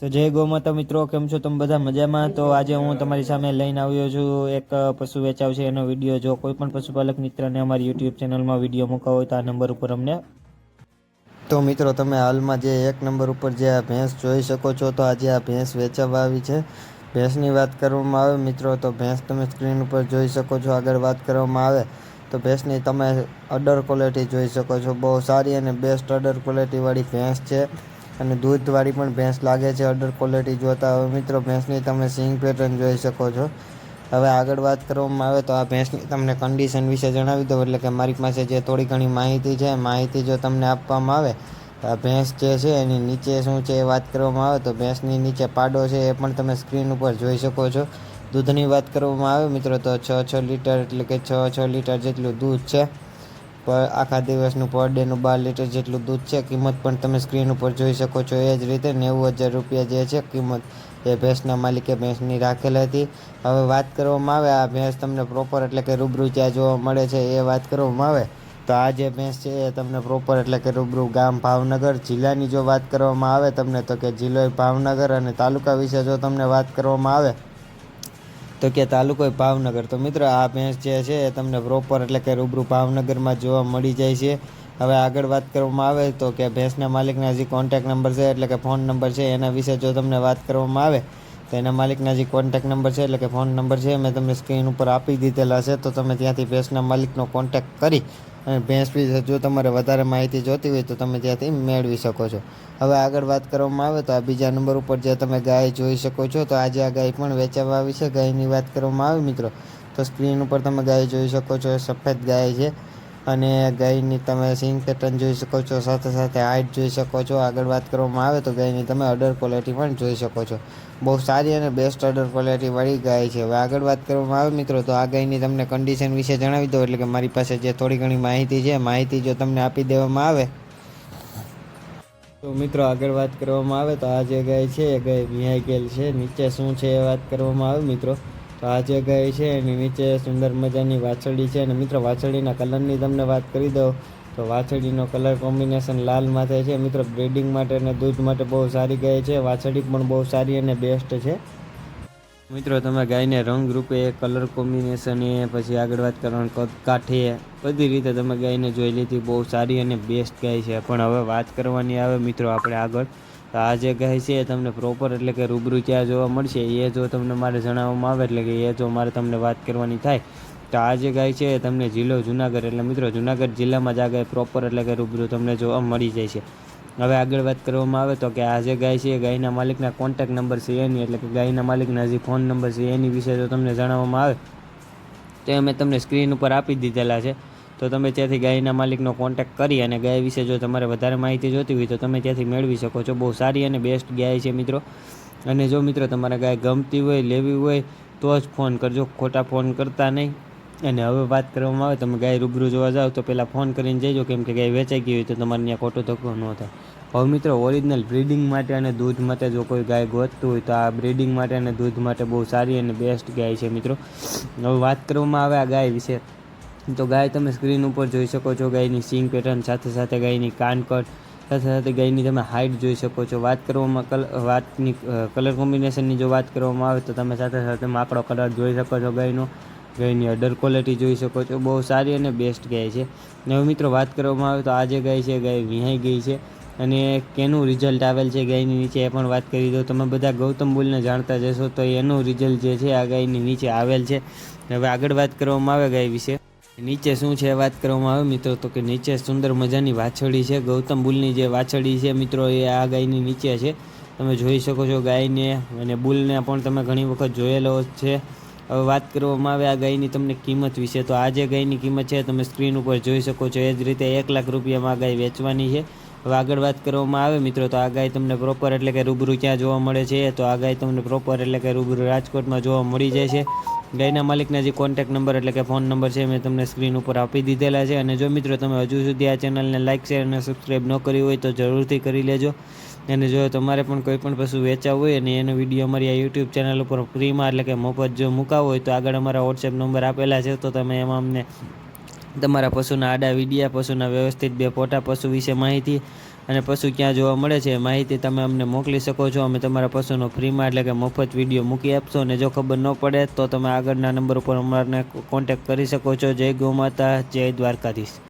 તો જય ગૌમાતા મિત્રો, કેમ છો તમે બધા મજામાં? તો આજે હું તમારી સામે લઈને આવ્યો છું એક પશુ વેચાવ છે એનો વીડિયો. જો કોઈ પણ પશુપાલક મિત્રને અમારી યુટ્યુબ ચેનલમાં વીડિયો મૂકવા હોય તો આ નંબર ઉપર અમને તો મિત્રો, તમે હાલમાં જે એક નંબર ઉપર જે આ ભેંસ જોઈ શકો છો, તો આજે આ ભેંસ વેચાવા આવી છે. ભેંસની વાત કરવામાં આવે મિત્રો, તો ભેંસ તમે સ્ક્રીન ઉપર જોઈ શકો છો, આગળ વાત કરવામાં આવે. તો ભેંસની તમે અડર ક્વોલિટી જોઈ શકો છો. બહુ સારી અને બેસ્ટ અડર ક્વોલિટીવાળી ભેંસ છે. અને દૂધવાળી પણ ભેંસ લાગે છે અડર ક્વોલિટી જોતા. હવે મિત્રો, ભેંસની તમે સિંગ પેટર્ન જોઈ શકો છો. હવે આગળ વાત કરવામાં આવે તો આ ભેંસની તમને કન્ડિશન વિશે જણાવી દઉં, એટલે કે મારી પાસે જે થોડી ઘણી માહિતી છે, માહિતી જો તમને આપવામાં આવે, તો આ ભેંસ જે છે એની નીચે શું છે એ વાત કરવામાં આવે, તો ભેંસની નીચે પાડો છે એ પણ તમે સ્ક્રીન ઉપર જોઈ શકો છો. દૂધની વાત કરવામાં આવે મિત્રો, તો છ છ લીટર એટલે કે છ છ લીટર જેટલું દૂધ છે. આખા દિવસનું પર ડેનું બાર લીટર જેટલું દૂધ છે, કિંમત પણ તમે સ્ક્રીન ઉપર જોઈ શકો છો. એ જ રીતે નેવું હજાર રૂપિયા જે છે, કિંમત એ ભેંસના માલિકે ભેંસની રાખેલ હતી. હવે વાત કરવામાં આવે, આ ભેંસ તમને પ્રોપર એટલે કે રૂબરૂ જ્યાં જોવા મળે છે, એ વાત કરવામાં આવે. તો આ જે ભેંસ છે, એ તમને પ્રોપર એટલે કે રૂબરૂ ગામ ભાવનગર જિલ્લાની જો વાત કરવામાં આવે તમને, તો કે જિલ્લો ભાવનગર અને તાલુકા વિશે જો તમને વાત કરવામાં આવે તો કે તાલુકો ભાવનગર. તો મિત્રો, આ ભેંસ જે છે એ તમને પ્રોપર એટલે કે રૂબરૂ ભાવનગરમાં જોવા મળી જાય છે. હવે આગળ વાત કરવામાં આવે તો કે ભેંસના માલિકના જે કોન્ટેક નંબર છે એટલે કે ફોન નંબર છે એના વિશે જો તમને વાત કરવામાં આવે, તો એના માલિકના જે કોન્ટેક નંબર છે એટલે કે ફોન નંબર છે મેં તમને સ્ક્રીન ઉપર આપી દીધેલા છે. તો તમે ત્યાંથી ભેંસના માલિકનો કોન્ટેક કરી અને ભેંસ વિશે જો તમારે વધારે માહિતી જોતી હોય તો તમે ત્યાંથી મેળવી શકો છો. હવે આગળ વાત કરવામાં આવે તો આ બીજા નંબર ઉપર જે તમે ગાય જોઈ શકો છો તો આજે આ ગાય પણ વેચાવા આવી છે. ગાયની વાત કરવામાં આવે મિત્રો. તો સ્ક્રીન ઉપર તમે ગાય જોઈ શકો છો. સફેદ ગાય છે. અને ગાયની તમે સિંગ પેટર્ન જોઈ શકો છો, સાથે સાથે હાઇટ જોઈ શકો છો. આગળ વાત કરવામાં આવે તો ગાયની તમે અડર ક્વોલિટી પણ જોઈ શકો છો. બહુ સારી અને બેસ્ટ અડર ક્વોલિટીવાળી ગાય છે. હવે આગળ વાત કરવામાં આવે મિત્રો, તો આ ગાયની તમને કન્ડિશન વિશે જણાવી દો એટલે કે મારી પાસે જે થોડી ઘણી માહિતી છે, માહિતી જો તમને આપી દેવામાં આવે. તો મિત્રો, આગળ વાત કરવામાં આવે તો આ જે ગાય છે, એ ગાય વિહાઈ ગયેલ છે. નીચે શું છે એ વાત કરવામાં આવે મિત્રો. તો આ જે ગાય છે એની નીચે સુંદર મજાની વાછરડી છે અને મિત્રો વાછરડીના કલરની તમને વાત કરી દઉં તો વાછરડીનો કલર કોમ્બિનેશન લાલ માથે છે. મિત્રો બ્રીડિંગ માટે અને દૂધ માટે બહુ સારી ગાય છે. વાછરડી પણ બહુ સારી અને બેસ્ટ છે. મિત્રો તમે ગાયને રંગ રૂપે કલર કોમ્બિનેશન એ પછી આગળ વાત કરવાનું કદ એ બધી રીતે તમે ગાયને જોઈ લીધી બહુ સારી અને બેસ્ટ ગાય છે. પણ હવે વાત કરવાની આવે મિત્રો આપણે આગળ. તો આ જે ગાય છે તમને પ્રોપર એટલે કે રૂબરૂ ક્યાં જોવા મળશે. એ જો તમને મારે જણાવવામાં આવે એટલે કે એ જો મારે તમને વાત કરવાની થાય. તો આ જે ગાય છે તમને જિલ્લો જુનાગઢ એટલે મિત્રો જુનાગઢ જિલ્લામાં જ આ ગાય પ્રોપર એટલે કે રૂબરૂ તમને જોવા મળી જાય છે. હવે આગળ વાત કરવામાં આવે તો કે આ જે ગાય છે એ ગાયના માલિકના કોન્ટેક નંબર છે એની એટલે કે ગાયના માલિકના જે ફોન નંબર છે એની વિશે જો તમને જણાવવામાં આવે તો એ અમે તમને સ્ક્રીન ઉપર આપી દીધેલા છે. તો તમે ત્યાંથી ગાયના માલિકનો કોન્ટેક કરી અને ગાય વિશે જો તમારે વધારે માહિતી જોતી હોય તો તમે ત્યાંથી મેળવી શકો છો. બહુ સારી અને બેસ્ટ ગાય છે મિત્રો. અને જો મિત્રો તમારે ગાય ગમતી હોય, લેવી હોય, તો જ ફોન કરજો. ખોટા ફોન કરતા નહીં. અને હવે વાત કરવામાં આવે, તમે ગાય રૂબરૂ જોવા જાઓ, તો પહેલાં ફોન કરીને જઈજો કેમ કે ગાય વેચાઈ ગઈ હોય તો તમારે ત્યાં ખોટો ધક્કો ન થાય. હવે મિત્રો ઓરિજિનલ બ્રીડિંગ માટે અને દૂધ માટે જો કોઈ ગાય ગોતતું હોય, તો આ બ્રીડિંગ માટે અને દૂધ માટે બહુ સારી અને બેસ્ટ ગાય છે મિત્રો. હવે વાત કરવામાં આવે આ ગાય વિશે. તો ગાય તમે સ્ક્રીન ઉપર જોઈ શકો છો, ગાયની સિંગ પેટર્ન સાથે સાથે ગાયની કાનકટ, સાથે સાથે ગાયની તમે હાઇટ જોઈ શકો છો. વાત કરવામાં કલ, વાતની કલર કોમ્બિનેશનની જો વાત કરવામાં આવે તો તમે સાથે સાથે માકડો કલર જોઈ શકો છો ગાયનો. ગાયની અડર ક્વોલિટી જોઈ શકો છો. બહુ સારી અને બેસ્ટ ગાય છે. હવે મિત્રો વાત કરવામાં આવે તો આ જે ગાય છે ગાય વિહાઈ ગઈ છે અને કેનું રિઝલ્ટ આવેલ છે ગાયની નીચે એ પણ વાત કરી દો તમે બધા ગૌતમ બુલને જાણતા જશો તો એનું રિઝલ્ટ જે છે, આ ગાયની નીચે આવેલ છે. હવે આગળ વાત કરવામાં આવે ગાય વિશે. નીચે શું છે વાત કરવામાં આવે? મિત્રો, તો કે નીચે સુંદર મજાની વાછડી છે. ગૌતમ બુલની જે વાછડી છે, મિત્રો, એ આ ગાયની નીચે છે. તમે જોઈ શકો છો ગાયને અને બુલને પણ તમે ઘણી વખત જોયેલો છે. હવે વાત કરવામાં આવે આ ગાયની તમને કિંમત વિશે. તો આ જે ગાયની કિંમત છે, તમે સ્ક્રીન ઉપર જોઈ શકો છો. એ જ રીતે એક લાખ રૂપિયામાં આ ગાય વેચવાની છે. હવે આગળ વાત કરવામાં આવે, મિત્રો, તો આગાહી તમને પ્રોપર એટલે કે રૂબરૂ ક્યાં જોવા મળે છે, તો આગાહી તમને પ્રોપર એટલે કે રૂબરૂ રાજકોટમાં જોવા મળી જાય છે. ગાયના માલિકના જે કોન્ટેક્ટ નંબર એટલે કે ફોન નંબર છે, મેં તમને સ્ક્રીન ઉપર આપી દીધેલા છે. અને જો મિત્રો તમે હજુ સુધી આ ચેનલને લાઇક શેર અને સબસ્ક્રાઈબ ન કરી હોય, તો જરૂરથી કરી લેજો. અને જો તમારે પણ કોઈ પણ પશુ વેચાવું હોય અને એનો વીડિયો અમારી આ યુટ્યુબ ચેનલ ઉપર ફ્રીમાં એટલે કે મફત જો મુકાવો હોય, તો આગળ અમારા વોટ્સએપ નંબર આપેલા છે, તો તમે એમાં અમને તમારા પશુના આડા વિડિયા, પશુના વ્યવસ્થિત બે ફોટા, પશુ વિશે માહિતી અને પશુ ક્યાં જોવા મળે છે માહિતી તમે અમને મોકલી શકો છો. અમે તમારા પશુનો ફ્રીમાં એટલે કે મફત વીડિયો મૂકી આપશો અને જો ખબર ન પડે તો તમે આગળના નંબર ઉપર અમારને કોન્ટેક્ટ કરી શકો છો. જય ગૌ માતા, જય દ્વારકાધીશ.